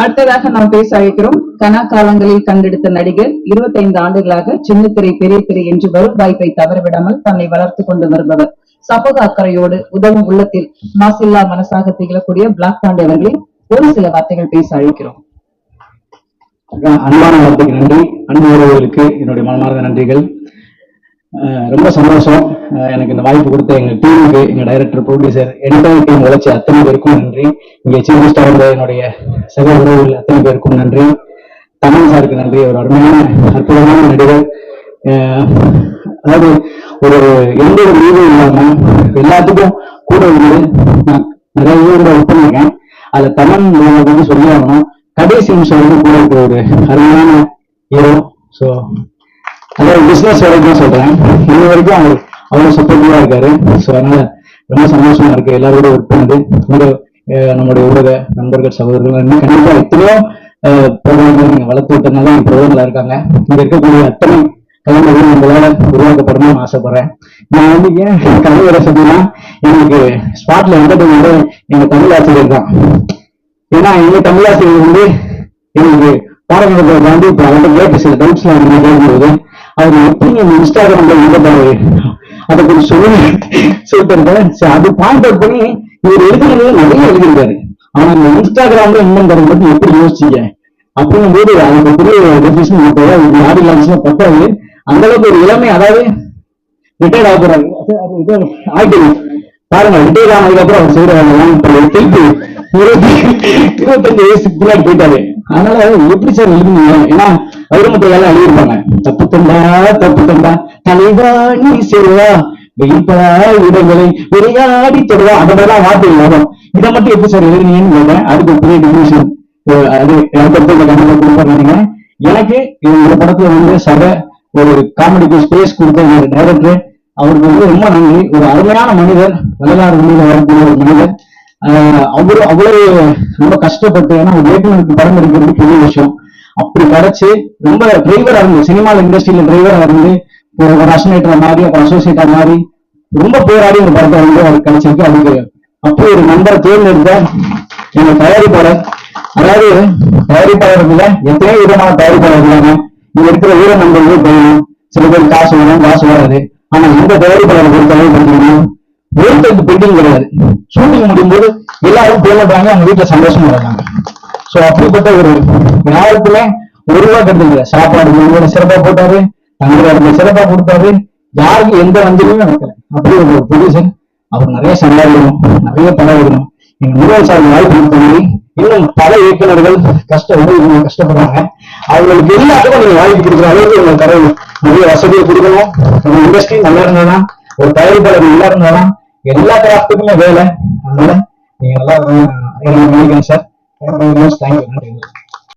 அடுத்ததாக நாம் பேச அழைக்கிறோம் கனா காலங்களில் கண்டெடுத்த நடிகர் 25 ஆண்டுகளாக சின்ன திரை பெரிய திரை என்று வரும் வாய்ப்பை தவறவிடாமல் தன்னை வளர்த்து கொண்டு வருபவர். சமூக அக்கறையோடு உதவும் உள்ளத்தில் மாசில்லா மனசாக திகழக்கூடிய பிளாக் பாண்டி அவர்களை ஒரு சில வார்த்தைகள் பேச அழைக்கிறோம். அன்பான வார்த்தைக்கு நன்றி. அன்பு உறவுகளுக்கு என்னுடைய மனமார்ந்த நன்றிகள். ரொம்ப சந்தோஷம். எனக்கு இந்த வாய்ப்பு கொடுத்த எங்க டீமுக்கு எங்க டைரக்டர் ப்ரொடியூசர் என்டையர் டீம் உழைச்ச அத்தனை பேருக்கும் நன்றி. இங்க சீஃப் கெஸ்டா வந்த என்னுடைய சக உறவுகள் அத்தனை பேருக்கும் நன்றி. தமிழ் சாருக்கு நன்றி. ஒரு அருமையான அற்புதமான நடிகர். அதாவது ஒரு எந்த ஒரு லீவும் இல்லாம எல்லாத்துக்கும் கூட இருந்து நான் நிறைய ஊர்ல ஒர்க் பண்ணிருக்கேன் அதுல தமிழ் வந்து சொல்லி ஆகணும். கடைசி நிமிஷம் வந்து கூட இருக்கிற ஒரு அருமையான ஹீரோ ஸோ அதாவது பிசினஸ் வரைக்கும் சொல்றேன். இது வரைக்கும் அவர் அவ்வளவு சப்போர்ட்டிவா இருக்காரு. ஸோ அதனால ரொம்ப சந்தோஷமா இருக்கு. எல்லாரோட ஒர்க் பண்ணது உங்க நம்மளுடைய நம்முடைய ஊடக நண்பர்கள் சகோதரர்கள் கண்டிப்பா எத்தனையோ ப்ரோக்ராம்கள் நீங்க வளர்த்து விட்டனால ப்ரோக்ராம்ல இருக்காங்க. இங்க இருக்கக்கூடிய அத்தனை கலைஞர்கள் உங்களால உருவாக்கப்படணும்னு ஆசைப்படுறேன். நான் வந்து ஏன் கலை வர சொன்னா எனக்கு ஸ்பாட்ல என்டர்டைன்மெண்ட் எங்க தமிழ் ஆசிரியர் தான். ஏன்னா எங்க தமிழ் ஆசிரியர் வந்து எனக்கு பாடங்களை தாண்டி இப்ப அவர்கிட்ட கேட்டு சில டவுட்ஸ்லாம் வந்து கேட்கும்போது அவர் எப்படி இந்த இன்ஸ்டாகிராம்ல எழுதுறாரு அதை கொஞ்சம் சொல்லுங்க. சொல்லிட்டு சரி அது பாயிண்ட் அவுட் பண்ணி இவர் எழுதுறது நிறைய எழுதியிருக்காரு. ஆனா இந்த இன்ஸ்டாகிராம்ல இன்னும் பத்தி எப்படி யோசிச்சீங்க? அப்படிங்கும் போது அவங்க பெரிய டெபிஷன் ஆடி லான்ச்ல பத்தாது அந்த அளவுக்கு ஒரு இளமை அதாவது ரிட்டையர்ட் ஆக போறாங்க அது- பாருங்க ரிட்டையர் ஆனதுக்கு அப்புறம் அவர் செய்யறாங்க திருப்பி இருபத்தி இருபத்தஞ்சு வயசுக்கு பின்னாடி போயிட்டாரு. அதனால எப்படி சார் எழுதுனீங்க? ஏன்னா வைரமுத்து வேலை எழுதியிருப்பாங்க தப்பு தந்தா தப்பு தந்தா தலைவா நீ செல்வா வெயிட்டா இடங்களை விளையாடி தொடுவா. அந்த மாதிரிலாம் வார்த்தை வரும் இதை மட்டும் எப்படி சார் எழுதுனீங்கன்னு கேட்டேன். அதுக்கு பெரிய டிவிஷன் அது எனக்கு இந்த படத்துல வந்து சபை ஒரு காமெடிக்கு ஸ்பேஸ் கொடுத்த ஒரு டைரக்டர் அவருக்கு வந்து ரொம்ப நன்றி. ஒரு அருமையான மனிதர் வரலாறு மொழியில வரக்கூடிய ஒரு மனிதர். அவரு அவ்வளவு ரொம்ப கஷ்டப்பட்டு ஏன்னா ஒரு இயக்குனருக்கு படம் எடுக்கிறது பெரிய விஷயம். அப்படி கிடைச்சு ரொம்ப டிரைவரா இருந்து சினிமா இண்டஸ்ட்ரியில டிரைவரா இருந்து ஒரு ரசனேட்டர் மாதிரி அப்புறம் அசோசியேட்டர் மாதிரி ரொம்ப போராடி ஒரு படத்தை வந்து அவருக்கு கிடைச்சிருக்கு. அவருக்கு அப்படி ஒரு நண்பரை தேர்ந்தெடுத்த எங்க தயாரிப்பாளர் அதாவது தயாரிப்பாளர்கள் எத்தனையோ விதமான தயாரிப்பாளர் இருக்காங்க. இங்க இருக்கிற வீர நண்பர்கள் தெரியும் சில பேர் காசு வரும் காசு வராது. ஆனா இந்த தயாரிப்பாளரை பொறுத்தவரை பார்த்தீங்கன்னா ஒருத்தருக்கு பெண்டிங் கிடையாது. ஷூட்டிங் முடியும் போது எல்லாரும் போராடுறாங்க அவங்க வீட்டுல சந்தோஷமா இருக்காங்க. சோ அப்படிப்பட்ட ஒரு யாருக்குமே ஒரு ரூபா சாப்பாடு உங்களோட சிறப்பா போட்டாரு தங்குற சிறப்பா கொடுத்தாரு. யாருக்கு எந்த வஞ்சனையும் நடக்கல. அப்படி ஒரு ப்ரொடியூசர் அவர் நிறைய சம்பாதிக்கணும் நிறைய படம் எடுக்கணும் எங்க முதல் சார் வாய்ப்பு கொடுத்தவங்க இன்னும் பல இயக்குநர்கள் கஷ்டம் கஷ்டப்படுறாங்க. அவங்களுக்கு எல்லாத்துக்கும் நீங்க வாய்ப்பு கொடுக்குற அளவுக்கு உங்க கடவுள் நிறைய வசதியை கொடுக்கணும். உங்க இண்டஸ்ட்ரி நல்லா இருந்தாதான் ஒரு தயாரிப்பாளர் நல்லா இருந்தாதான் எல்லா கிராஃப்ட்டுக்குமே வேலை. அதனால நீங்க நல்லா நினைக்கிறேன் சார் தேங்க்யூ நன்றி